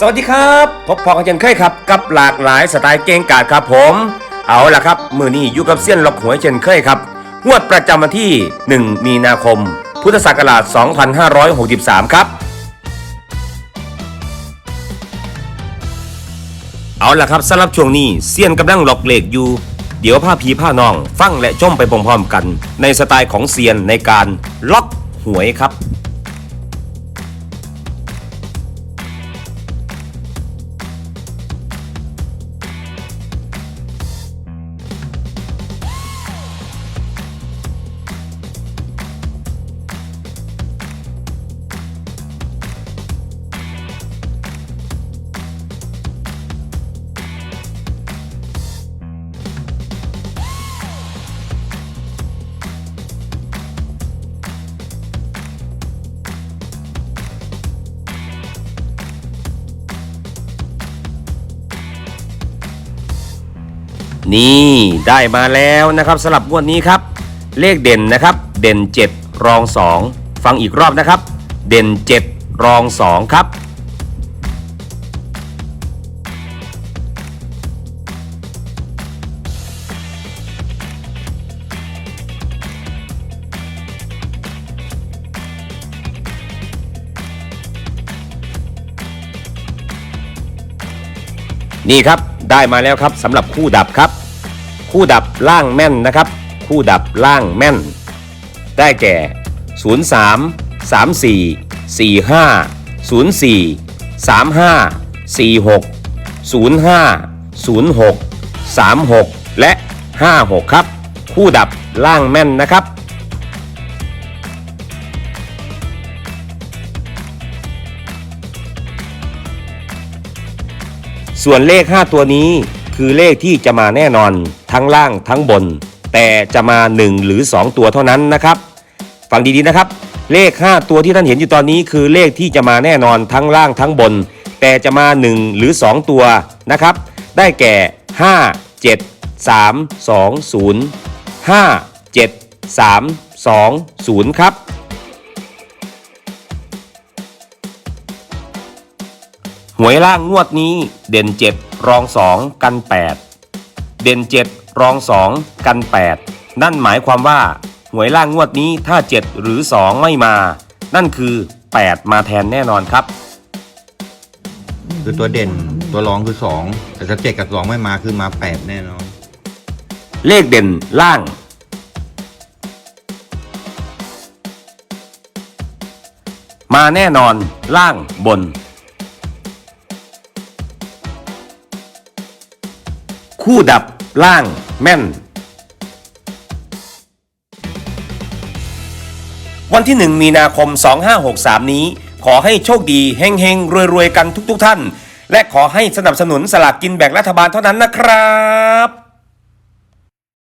สวัสดีครับพบพอกันเช่นเคยครับ กับหลากหลายสไตล์เกงกาดครับผม เอาล่ะครับ มือนี้อยู่กับเซียนหลอกหวยเช่นเคยครับงวดประจำวันที่ 1 มีนาคม พุทธศักราช 2563 ครับ เอาล่ะครับสำหรับช่วงนี้เซียนกำลังหลอกเหล็กอยู่ เดี๋ยวผ้าพีผ้านอง ฟังและชมไปพร้อมๆกัน ในสไตล์ของเซียนในการล็อกหวยครับ นี่ได้มาแล้วนะครับสลับงวดนี้ครับ เลขเด่นนะครับ เด่น 7 รอง 2 ฟังอีกรอบนะครับ เด่น 7 รอง 2 ครับ นี่ครับได้มาแล้วครับสำหรับคู่ดับครับ คู่ดับล่างแม่นนะครับ คู่ดับล่างแม่น ได้แก่ 0 3 3 4 4 5 0 4 3 5 4 6 0 5 0 6 3 6 และ 5 6 ครับ คู่ดับล่างแม่นนะครับ ส่วนเลข 5 ตัวนี้คือเลขที่จะมาแน่นอนทั้งล่างทั้งบน แต่จะมา 1 หรือ 2 ตัวเท่านั้นนะครับฟังดีๆนะครับ เลข 5 ตัวที่ท่านเห็นอยู่ตอนนี้คือเลขที่จะมาแน่นอนทั้งล่างทั้งบน แต่จะมา 1 หรือ 2 ตัวนะครับ ได้แก่ 5 7 3 2 0 5 7 3 2 0 ครับ หวยล่างงวดนี้เด่น 7 รอง 2 กัน 8 เด่น 7 รอง 2 กัน 8 นั่นหมายความว่า หวยล่างงวดนี้ถ้า 7 หรือ 2 ไม่มา นั่นคือ 8 มาแทนแน่นอนครับ คือตัวเด่นตัวรองคือสองแต่ถ้าเจ็ดกับสองไม่มาคือมาแปดแน่นอน เลขเด่นล่าง มาแน่นอนล่างบน คู่ดับล่างแม่น วันที่ 1 มีนาคม 2563 นี้ ขอให้โชคดีเฮงเฮงรวยรวย ๆ กันทุก ๆ ท่าน และขอให้สนับสนุนสลากกินแบ่งรัฐบาลเท่านั้นนะครับ